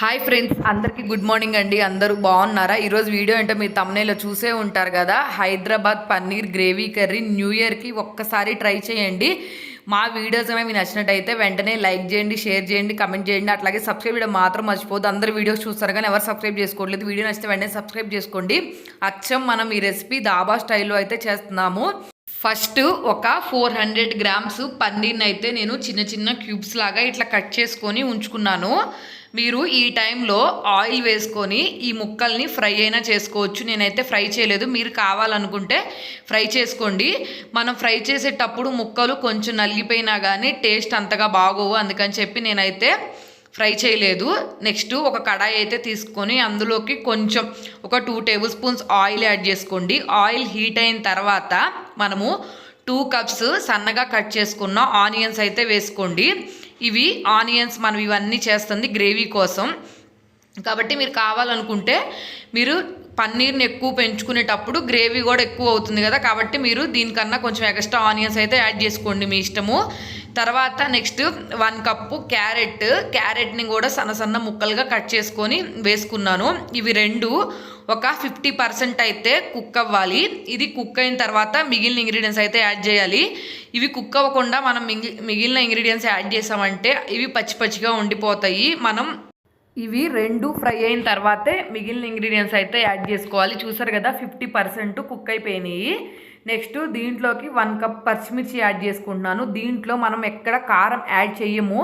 Hi friends అందరికీ good morning అండి. అందరూ బాగున్నారా? ఈరోజు వీడియో ఏంటో మీరు తమ్నేలో చూసే ఉంటారు కదా. Hyderabad paneer gravy curry new ఇయర్కి ఒక్కసారి ట్రై చేయండి. మా వీడియోస్ ఏమైనా మీకు నచ్చినట్టయితే వెంటనే లైక్ చేయండి షేర్ చేయండి కమెంట్ చేయండి. అట్లాగే సబ్స్క్రైబ్ చేయడం మాత్రం మర్చిపోద్దు అందరు వీడియోస్ చూస్తారు కానీ ఎవరు సబ్స్క్రైబ్ చేసుకోవట్లేదు. వీడియో నచ్చితే వెంటనే సబ్స్క్రైబ్ చేసుకోండి. అచ్చం మనం ఈ రెసిపీ దాబా స్టైల్లో అయితే చేస్తున్నాము. ఫస్ట్ ఒక ఫోర్ హండ్రెడ్ గ్రామ్స్ పన్నీర్ని అయితే నేను చిన్న చిన్న క్యూబ్స్ లాగా ఇట్లా కట్ చేసుకొని ఉంచుకున్నాను. మీరు ఈ టైంలో ఆయిల్ వేసుకొని ఈ ముక్కల్ని ఫ్రై అయినా చేసుకోవచ్చు. నేనైతే ఫ్రై చేయలేదు. మీరు కావాలనుకుంటే ఫ్రై చేసుకోండి. మనం ఫ్రై చేసేటప్పుడు ముక్కలు కొంచెం నలిగిపోయినా కానీ టేస్ట్ అంతగా బాగోవు. అందుకని చెప్పి నేనైతే ఫ్రై చేయలేదు. నెక్స్ట్ ఒక కడాయి అయితే తీసుకొని అందులోకి కొంచెం ఒక two tablespoons oil add చేసుకోండి. ఆయిల్ హీట్ అయిన తర్వాత మనము టూ కప్స్ సన్నగా కట్ చేసుకున్న ఆనియన్స్ అయితే వేసుకోండి. ఇవి ఆనియన్స్ మనం ఇవన్నీ చేస్తుంది గ్రేవీ కోసం. కాబట్టి మీరు కావాలనుకుంటే మీరు పన్నీర్ని ఎక్కువ పెంచుకునేటప్పుడు గ్రేవీ కూడా ఎక్కువ అవుతుంది కదా. కాబట్టి మీరు దీనికన్నా కొంచెం ఎక్స్ట్రా ఆనియన్స్ అయితే యాడ్ చేసుకోండి మీ ఇష్టము. తర్వాత నెక్స్ట్ వన్ కప్పు క్యారెట్. క్యారెట్ని కూడా సన్న సన్న ముక్కలుగా కట్ చేసుకొని వేసుకున్నాను. ఇవి రెండు ఒక ఫిఫ్టీ పర్సెంట్ అయితే కుక్ అవ్వాలి. ఇది కుక్ అయిన తర్వాత మిగిలిన ఇంగ్రీడియంట్స్ అయితే యాడ్ చేయాలి. ఇవి కుక్ అవ్వకుండా మనం మిగిలిన ఇంగ్రీడియంట్స్ యాడ్ చేసామంటే ఇవి పచ్చి పచ్చిగా ఉండిపోతాయి. మనం ఇవి రెండు ఫ్రై అయిన తర్వాతే మిగిలిన ఇంగ్రీడియంట్స్ అయితే యాడ్ చేసుకోవాలి. చూసారు కదా ఫిఫ్టీ పర్సెంట్ కుక్ అయిపోయినాయి. నెక్స్ట్ దీంట్లోకి వన్ కప్ పచ్చిమిర్చి యాడ్ చేసుకుంటున్నాను. దీంట్లో మనం ఎక్కడ కారం యాడ్ చెయ్యము.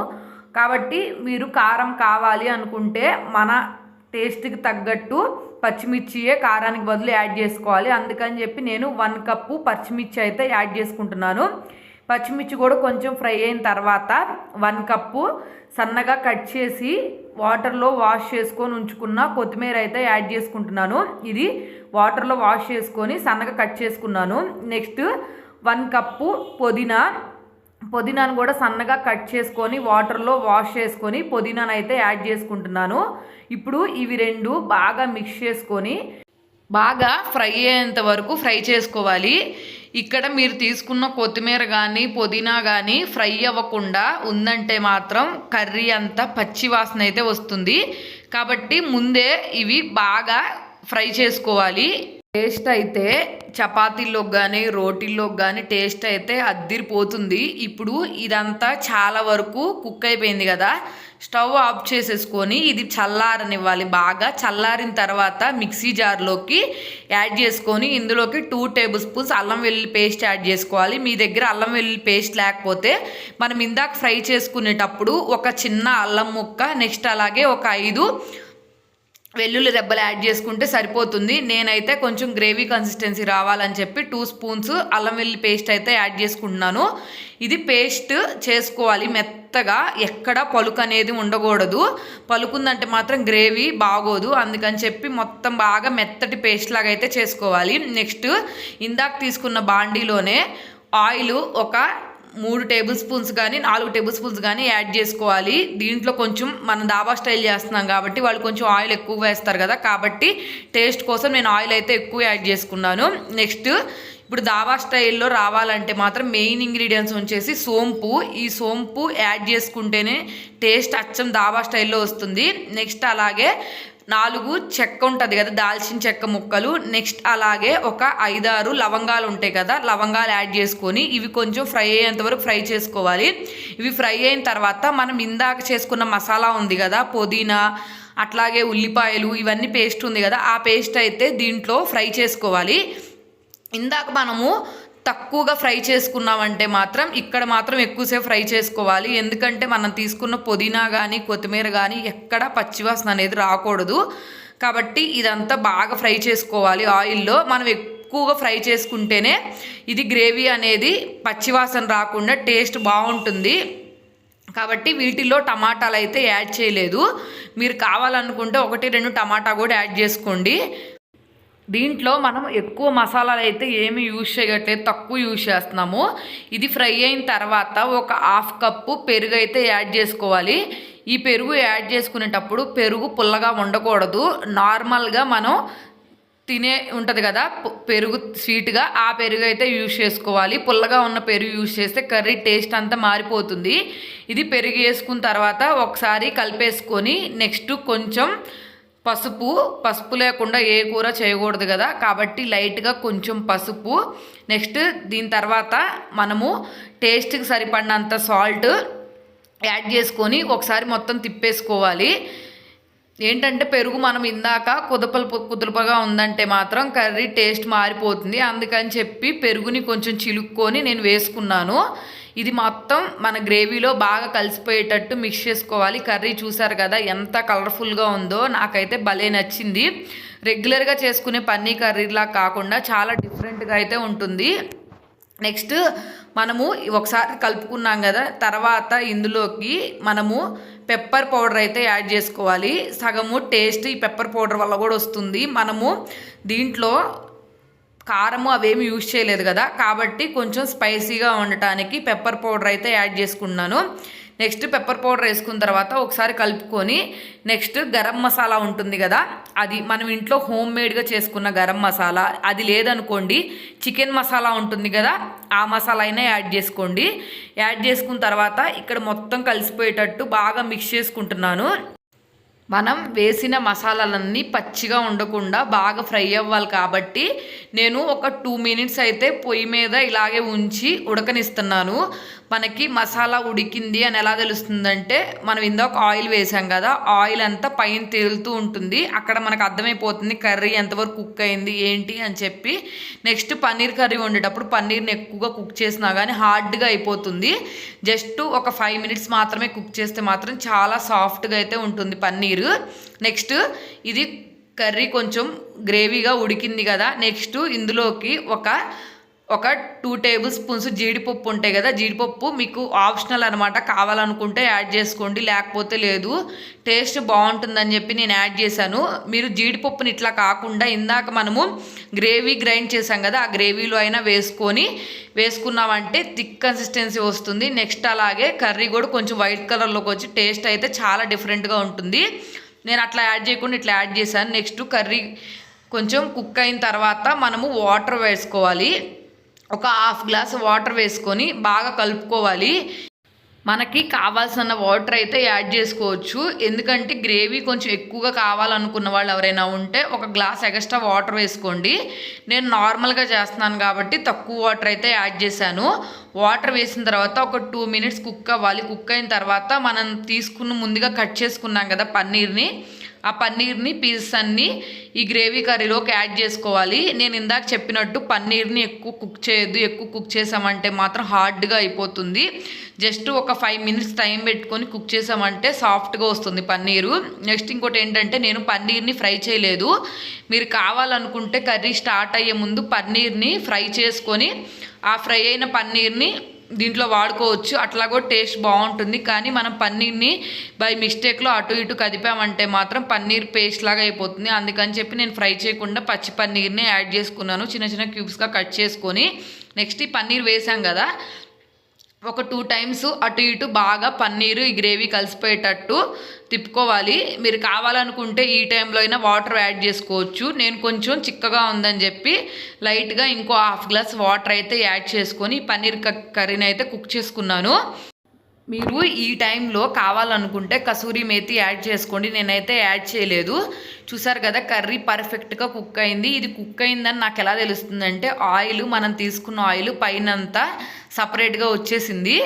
కాబట్టి మీరు కారం కావాలి అనుకుంటే మన టేస్ట్కి తగ్గట్టు పచ్చిమిర్చియే కారానికి బదులు యాడ్ చేసుకోవాలి. అందుకని చెప్పి నేను వన్ కప్పు పచ్చిమిర్చి అయితే యాడ్ చేసుకుంటున్నాను. పచ్చిమిర్చి కూడా కొంచెం ఫ్రై అయిన తర్వాత వన్ కప్పు సన్నగా కట్ చేసి వాటర్లో వాష్ చేసుకొని ఉంచుకున్న కొత్తిమీర అయితే యాడ్ చేసుకుంటున్నాను. ఇది వాటర్లో వాష్ చేసుకొని సన్నగా కట్ చేసుకున్నాను. నెక్స్ట్ వన్ కప్పు పుదీనా. పుదీనాను కూడా సన్నగా కట్ చేసుకొని వాటర్లో వాష్ చేసుకొని పుదీనాను అయితే యాడ్ చేసుకుంటున్నాను. ఇప్పుడు ఇవి రెండు బాగా మిక్స్ చేసుకొని బాగా ఫ్రై అయ్యేంత వరకు ఫ్రై చేసుకోవాలి. ఇక్కడ మీరు తీసుకున్న కొత్తిమీర కానీ పుదీనా కానీ ఫ్రై అవ్వకుండా ఉందంటే మాత్రం కర్రీ అంతా పచ్చి వాసన అయితే వస్తుంది. కాబట్టి ముందే ఇవి బాగా ఫ్రై చేసుకోవాలి. టేస్ట్ అయితే చపాతీల్లోకి కానీ రోటీల్లోకి కానీ టేస్ట్ అయితే అద్దిరిపోతుంది. ఇప్పుడు ఇదంతా చాలా వరకు కుక్ అయిపోయింది కదా. స్టవ్ ఆఫ్ చేసేసుకొని ఇది చల్లారనివ్వాలి. బాగా చల్లారిన తర్వాత మిక్సీ జార్లోకి యాడ్ చేసుకొని ఇందులోకి టూ టేబుల్ స్పూన్స్ అల్లం వెల్లుల్లి పేస్ట్ యాడ్ చేసుకోవాలి. మీ దగ్గర అల్లం వెల్లుల్లి పేస్ట్ లేకపోతే మనం ఇందాక ఫ్రై చేసుకునేటప్పుడు ఒక చిన్న అల్లం ముక్క నెక్స్ట్ అలాగే ఒక ఐదు వెల్లుల్లి రెబ్బలు యాడ్ చేసుకుంటే సరిపోతుంది. నేనైతే కొంచెం గ్రేవీ కన్సిస్టెన్సీ రావాలని చెప్పి టూ స్పూన్స్ అల్లం వెల్లుల్లి పేస్ట్ అయితే యాడ్ చేసుకుంటున్నాను. ఇది పేస్ట్ చేసుకోవాలి మెత్తగా. ఎక్కడ పలుకు అనేది ఉండకూడదు. పలుకుందంటే మాత్రం గ్రేవీ బాగోదు. అందుకని చెప్పి మొత్తం బాగా మెత్తటి పేస్ట్ లాగా అయితే చేసుకోవాలి. నెక్స్ట్ ఇందాక తీసుకున్న బాండీలోనే ఆయిల్ ఒక మూడు టేబుల్ స్పూన్స్ కానీ నాలుగు టేబుల్ స్పూన్స్ కానీ యాడ్ చేసుకోవాలి. దీంట్లో కొంచెం మనం దాబా స్టైల్ చేస్తున్నాం కాబట్టి వాళ్ళు కొంచెం ఆయిల్ ఎక్కువ వేస్తారు కదా. కాబట్టి టేస్ట్ కోసం నేను ఆయిల్ అయితే ఎక్కువ యాడ్ చేసుకున్నాను. నెక్స్ట్ ఇప్పుడు దాబా స్టైల్లో రావాలంటే మాత్రం మెయిన్ ఇంగ్రీడియంట్స్ వచ్చేసి సోంపు. ఈ సోంపు యాడ్ చేసుకుంటేనే టేస్ట్ అచ్చం దాబా స్టైల్లో వస్తుంది. నెక్స్ట్ అలాగే నాలుగు చెక్క ఉంటుంది కదా దాల్చిన చెక్క ముక్కలు. నెక్స్ట్ అలాగే ఒక ఐదారు లవంగాలు ఉంటాయి కదా లవంగాలు యాడ్ చేసుకొని ఇవి కొంచెం ఫ్రై అయ్యేంత వరకు ఫ్రై చేసుకోవాలి. ఇవి ఫ్రై అయిన తర్వాత మనం ఇందాక చేసుకున్న మసాలా ఉంది కదా పుదీనా అట్లాగే ఉల్లిపాయలు ఇవన్నీ పేస్ట్ ఉంది కదా ఆ పేస్ట్ అయితే దీంట్లో ఫ్రై చేసుకోవాలి. ఇందాక మనము తక్కువగా ఫ్రై చేసుకున్నామంటే మాత్రం ఇక్కడ మాత్రం ఎక్కువసేపు ఫ్రై చేసుకోవాలి. ఎందుకంటే మనం తీసుకున్న పుదీనా కానీ కొత్తిమీర కానీ ఎక్కడ పచ్చివాసన అనేది రాకూడదు. కాబట్టి ఇదంతా బాగా ఫ్రై చేసుకోవాలి. ఆయిల్లో మనం ఎక్కువగా ఫ్రై చేసుకుంటేనే ఇది గ్రేవీ అనేది పచ్చివాసన రాకుండా టేస్ట్ బాగుంటుంది. కాబట్టి వీటిలో టమాటాలు అయితే యాడ్ చేయలేదు. మీరు కావాలనుకుంటే ఒకటి రెండు టమాటా కూడా యాడ్ చేసుకోండి. దీంట్లో మనం ఎక్కువ మసాలాలు అయితే ఏమి యూజ్ చేయట్లేదు తక్కువ యూజ్ చేస్తున్నాము. ఇది ఫ్రై అయిన తర్వాత ఒక హాఫ్ కప్పు పెరుగు అయితే యాడ్ చేసుకోవాలి. ఈ పెరుగు యాడ్ చేసుకునేటప్పుడు పెరుగు పుల్లగా ఉండకూడదు. నార్మల్గా మనం తినే ఉంటుంది కదా పెరుగు స్వీట్గా ఆ పెరుగు అయితే యూజ్ చేసుకోవాలి. పుల్లగా ఉన్న పెరుగు యూజ్ చేస్తే కర్రీ టేస్ట్ అంతా మారిపోతుంది. ఇది పెరుగు వేసుకున్న తర్వాత ఒకసారి కలిపేసుకొని నెక్స్ట్ కొంచెం పసుపు పసుపు లేకుండా ఏ కూర చేయకూడదు కదా. కాబట్టి లైట్గా కొంచెం పసుపు. నెక్స్ట్ దీని తర్వాత మనము టేస్ట్కి సరిపడినంత సాల్ట్ యాడ్ చేసుకొని ఒకసారి మొత్తం తిప్పేసుకోవాలి. ఏంటంటే పెరుగు మనం ఇందాక కుదపలు కుదురుపగా ఉందంటే మాత్రం కర్రీ టేస్ట్ మారిపోతుంది. అందుకని చెప్పి పెరుగుని కొంచెం చిలుక్కొని నేను వేసుకున్నాను. ఇది మొత్తం మన గ్రేవీలో బాగా కలిసిపోయేటట్టు మిక్స్ చేసుకోవాలి. కర్రీ చూసారు కదా ఎంత కలర్ఫుల్గా ఉందో నాకైతే భలే నచ్చింది. రెగ్యులర్గా చేసుకునే పన్నీర్ కర్రీలా కాకుండా చాలా డిఫరెంట్గా అయితే ఉంటుంది. నెక్స్ట్ మనము ఒకసారి కలుపుకున్నాం కదా తర్వాత ఇందులోకి మనము పెప్పర్ పౌడర్ అయితే యాడ్ చేసుకోవాలి. సగము టేస్ట్ ఈ పెప్పర్ పౌడర్ వల్ల కూడా వస్తుంది. మనము దీంట్లో కారము అవేమి యూజ్ చేయలేదు కదా కాబట్టి కొంచెం స్పైసీగా ఉండటానికి పెప్పర్ పౌడర్ అయితే యాడ్ చేసుకున్నాను. నెక్స్ట్ పెప్పర్ పౌడర్ వేసుకున్న తర్వాత ఒకసారి కలుపుకొని నెక్స్ట్ గరం మసాలా ఉంటుంది కదా అది మనం ఇంట్లో హోమ్ మేడ్గా చేసుకున్న గరం మసాలా అది లేదనుకోండి చికెన్ మసాలా ఉంటుంది కదా ఆ మసాలా అయినా యాడ్ చేసుకోండి. యాడ్ చేసుకున్న తర్వాత ఇక్కడ మొత్తం కలిసిపోయేటట్టు బాగా మిక్స్ చేసుకుంటున్నాను. మనం వేసిన మసాలాలన్నీ పచ్చిగా ఉండకుండా బాగా ఫ్రై అవ్వాలి కాబట్టి నేను ఒక టూ మినిట్స్ అయితే పొయ్యి మీద ఇలాగే ఉంచి ఉడకనిస్తున్నాను. మనకి మసాలా ఉడికింది అని ఎలా తెలుస్తుందంటే మనం ఇందాక ఆయిల్ వేసాం కదా ఆయిల్ అంతా పైన తేలుతూ ఉంటుంది. అక్కడ మనకు అర్థమైపోతుంది కర్రీ ఎంతవరకు కుక్ అయింది ఏంటి అని చెప్పి. నెక్స్ట్ పన్నీర్ కర్రీ వండేటప్పుడు పన్నీర్ని ఎక్కువగా కుక్ చేసినా కానీ హార్డ్గా అయిపోతుంది. జస్ట్ ఒక ఫైవ్ మినిట్స్ మాత్రమే కుక్ చేస్తే మాత్రం చాలా సాఫ్ట్గా అయితే ఉంటుంది పన్నీర్. నెక్స్ట్ ఇది కర్రీ కొంచెం గ్రేవీగా ఉడికింది కదా. నెక్స్ట్ ఇందులోకి ఒక ఒక టూ టేబుల్ స్పూన్స్ జీడిపప్పు ఉంటాయి కదా జీడిపప్పు మీకు ఆప్షనల్ అనమాట కావాలనుకుంటే యాడ్ చేసుకోండి లేకపోతే లేదు. టేస్ట్ బాగుంటుందని చెప్పి నేను యాడ్ చేశాను. మీరు జీడిపప్పుని ఇట్లా కాకుండా ఇందాక మనము గ్రేవీ గ్రైండ్ చేసాం కదా ఆ గ్రేవీలో అయినా వేసుకొని వేసుకున్నామంటే థిక్ కన్సిస్టెన్సీ వస్తుంది. నెక్స్ట్ అలాగే కర్రీ కూడా కొంచెం వైట్ కలర్లోకి వచ్చి టేస్ట్ అయితే చాలా డిఫరెంట్గా ఉంటుంది. నేను అట్లా యాడ్ చేయకుండా ఇట్లా యాడ్ చేశాను. నెక్స్ట్ కర్రీ కొంచెం కుక్ అయిన తర్వాత మనము వాటర్ వేసుకోవాలి. ఒక హాఫ్ గ్లాస్ వాటర్ వేసుకొని బాగా కలుపుకోవాలి. మనకి కావాల్సిన వాటర్ అయితే యాడ్ చేసుకోవచ్చు. ఎందుకంటే గ్రేవీ కొంచెం ఎక్కువగా కావాలనుకున్న వాళ్ళు ఎవరైనా ఉంటే ఒక గ్లాస్ ఎక్స్ట్రా వాటర్ వేసుకోండి. నేను నార్మల్గా చేస్తున్నాను కాబట్టి తక్కువ వాటర్ అయితే యాడ్ చేశాను. వాటర్ వేసిన తర్వాత ఒక టూ మినిట్స్ కుక్ అవ్వాలి. కుక్ అయిన తర్వాత మనం తీసుకున్న ముందుగా కట్ చేసుకున్నాం కదా పన్నీర్ని. ఆ పన్నీర్ని పీసెస్ అన్నీ ఈ గ్రేవీ కర్రీలోకి యాడ్ చేసుకోవాలి. నేను ఇందాక చెప్పినట్టు పన్నీర్ని ఎక్కువ కుక్ చేయొద్దు ఎక్కువ కుక్ చేసామంటే మాత్రం హార్డ్గా అయిపోతుంది. జస్ట్ ఒక ఫైవ్ మినిట్స్ టైం పెట్టుకొని కుక్ చేసామంటే సాఫ్ట్గా వస్తుంది పన్నీరు. నెక్స్ట్ ఇంకోటి ఏంటంటే నేను పన్నీర్ని ఫ్రై చేయలేదు. మీరు కావాలనుకుంటే కర్రీ స్టార్ట్ అయ్యే ముందు పన్నీర్ని ఫ్రై చేసుకొని ఆ ఫ్రై అయిన పన్నీర్ని దీంట్లో వాడుకోవచ్చు. అట్లా కూడా టేస్ట్ బాగుంటుంది. కానీ మనం పన్నీర్ని బై మిస్టేక్లో అటు ఇటు కదిపామంటే మాత్రం పన్నీర్ పేస్ట్ లాగా అయిపోతుంది. అందుకని చెప్పి నేను ఫ్రై చేయకుండా పచ్చి పన్నీర్ని యాడ్ చేసుకున్నాను. చిన్న చిన్న క్యూబ్స్గా కట్ చేసుకొని. నెక్స్ట్ ఈ పన్నీర్ వేసాం కదా ఒక టూ టైమ్స్ అటు ఇటు బాగా పన్నీరు ఈ గ్రేవీ కలిసిపోయేటట్టు తిప్పుకోవాలి. మీరు కావాలనుకుంటే ఈ టైంలో అయినా వాటర్ యాడ్ చేసుకోవచ్చు. నేను కొంచెం చిక్కగా ఉందని చెప్పి లైట్గా ఇంకో హాఫ్ గ్లాస్ వాటర్ అయితే యాడ్ చేసుకొని పన్నీర్ క- కర్రీని అయితే కుక్ చేసుకున్నాను. మీరు ఈ టైంలో కావాలనుకుంటే కసూరి మేతి యాడ్ చేసుకోండి. నేనైతే యాడ్ చేయలేదు. చూసారు కదా కర్రీ పర్ఫెక్ట్గా కుక్ అయింది. ఇది కుక్ అయిందని నాకు ఎలా తెలుస్తుందంటే ఆయిల్ మనం తీసుకున్న ఆయిల్ పైనంతా సపరేట్గా వచ్చేసింది.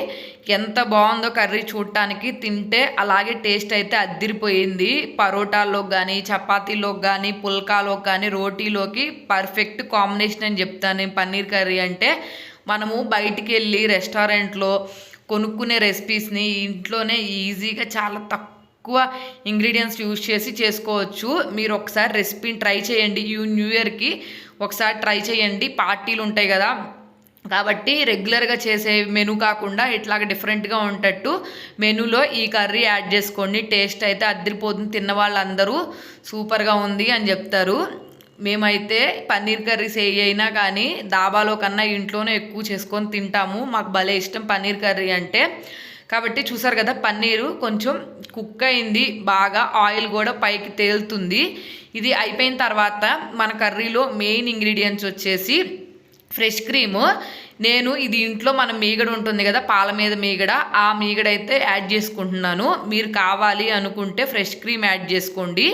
ఎంత బాగుందో కర్రీ చూడటానికి తింటే అలాగే టేస్ట్ అయితే అద్దిరిపోయింది. పరోటాల్లోకి కానీ చపాతీలోకి కానీ పుల్కాలోకి కానీ రోటీలోకి పర్ఫెక్ట్ కాంబినేషన్ అని చెప్తాను పన్నీర్ కర్రీ అంటే. మనము బయటికి వెళ్ళి రెస్టారెంట్లో కొనుక్కునే రెసిపీస్ని ఇంట్లోనే ఈజీగా చాలా తక్కువ ఇంగ్రీడియంట్స్ యూజ్ చేసి చేసుకోవచ్చు. మీరు ఒకసారి రెసిపీని ట్రై చేయండి. ఈ న్యూ ఇయర్కి ఒకసారి ట్రై చేయండి. పార్టీలు ఉంటాయి కదా కాబట్టి రెగ్యులర్గా చేసే మెనూ కాకుండా ఇట్లాగ డిఫరెంట్గా ఉంటట్టు మెనూలో ఈ కర్రీ యాడ్ చేసుకోండి. టేస్ట్ అయితే అద్దరిపోతుంది. తిన్న వాళ్ళందరూ సూపర్గా ఉంది అని చెప్తారు. మేమైతే పన్నీర్ కర్రీస్ ఏ అయినా కానీ దాబాలో కన్నా ఇంట్లోనే ఎక్కువ చేసుకొని తింటాము. మాకు భలే ఇష్టం పన్నీర్ కర్రీ అంటే. కాబట్టి చూసారు కదా పన్నీరు కొంచెం కుక్ అయింది. బాగా ఆయిల్ కూడా పైకి తేలుతుంది. ఇది అయిపోయిన తర్వాత మన కర్రీలో మెయిన్ ఇంగ్రీడియంట్స్ వచ్చేసి ఫ్రెష్ క్రీము. నేను ఇది ఇంట్లో మన మీగడ ఉంటుంది కదా పాల మీద మీగడ ఆ మీగడ అయితే యాడ్ చేసుకుంటున్నాను. మీరు కావాలి అనుకుంటే ఫ్రెష్ క్రీమ్ యాడ్ చేసుకోండి.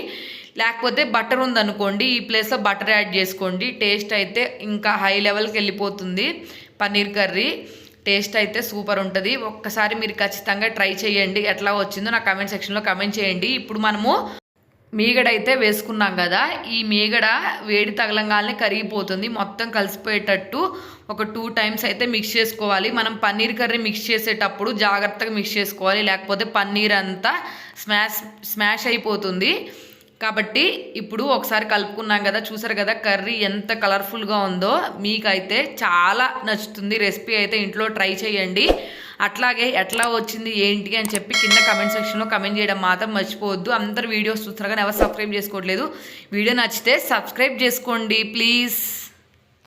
లేకపోతే బటర్ ఉందనుకోండి ఈ ప్లేస్లో బటర్ యాడ్ చేసుకోండి. టేస్ట్ అయితే ఇంకా హై లెవెల్కి వెళ్ళిపోతుంది పన్నీర్ కర్రీ. టేస్ట్ అయితే సూపర్ ఉంటుంది. ఒక్కసారి మీరు ఖచ్చితంగా ట్రై చేయండి. ఎట్లా వచ్చిందో నా కమెంట్ సెక్షన్లో కమెంట్ చేయండి. ఇప్పుడు మనము మీగడ అయితే వేసుకున్నాం కదా ఈ మీగడ వేడి తగలంగానే కరిగిపోతుంది. మొత్తం కలిసిపోయేటట్టు ఒక టూ టైమ్స్ అయితే మిక్స్ చేసుకోవాలి. మనం పన్నీర్ కర్రీ మిక్స్ చేసేటప్పుడు జాగ్రత్తగా మిక్స్ చేసుకోవాలి. లేకపోతే పన్నీర్ అంతా స్మాష్ స్మాష్ అయిపోతుంది. కాబట్టి ఇప్పుడు ఒకసారి కలుపుకున్నాం కదా చూసారు కదా కర్రీ ఎంత కలర్ఫుల్గా ఉందో. మీకైతే చాలా నచ్చుతుంది రెసిపీ అయితే ఇంట్లో ట్రై చేయండి. అట్లాగే ఎట్లా వచ్చింది ఏంటి అని చెప్పి కింద కమెంట్ సెక్షన్లో కమెంట్ చేయడం మాత్రం మర్చిపోవద్దు. అందరు వీడియోస్ చూస్తారు కానీ ఎవరు సబ్స్క్రైబ్ చేసుకోవట్లేదు. వీడియో నచ్చితే సబ్స్క్రైబ్ చేసుకోండి ప్లీజ్.